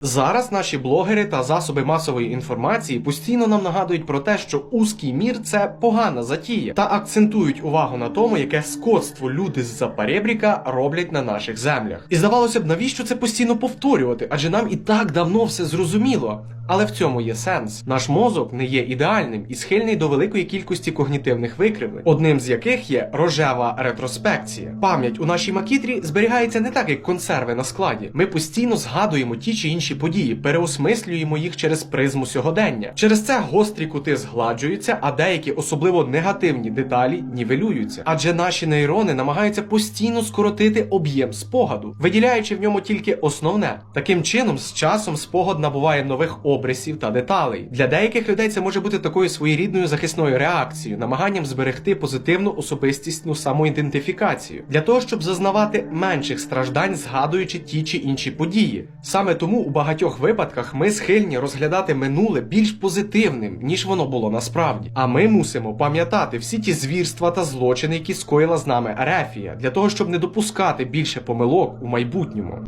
Зараз наші блогери та засоби масової інформації постійно нам нагадують про те, що узкий мір це погана затія, та акцентують увагу на тому, яке скотство люди з-за перебріка роблять на наших землях. І здавалося б, навіщо це постійно повторювати? Адже нам і так давно все зрозуміло. Але в цьому є сенс. Наш мозок не є ідеальним і схильний до великої кількості когнітивних викривлень, одним з яких є рожева ретроспекція. Пам'ять у нашій макітрі зберігається не так, як консерви на складі. Ми постійно згадуємо ті чи інші події, переосмислюємо їх через призму сьогодення. Через це гострі кути згладжуються, а деякі особливо негативні деталі нівелюються. Адже наші нейрони намагаються постійно скоротити об'єм спогаду, виділяючи в ньому тільки основне. Таким чином, з часом спогад набуває нових обрисів та деталей. Для деяких людей це може бути такою своєрідною захисною реакцією, намаганням зберегти позитивну особистісну самоідентифікацію для того, щоб зазнавати менших страждань, згадуючи ті чи інші події. Саме тому у багатьох випадках ми схильні розглядати минуле більш позитивним, ніж воно було насправді. А ми мусимо пам'ятати всі ті звірства та злочини, які скоїла з нами Ерефія, для того, щоб не допускати більше помилок у майбутньому.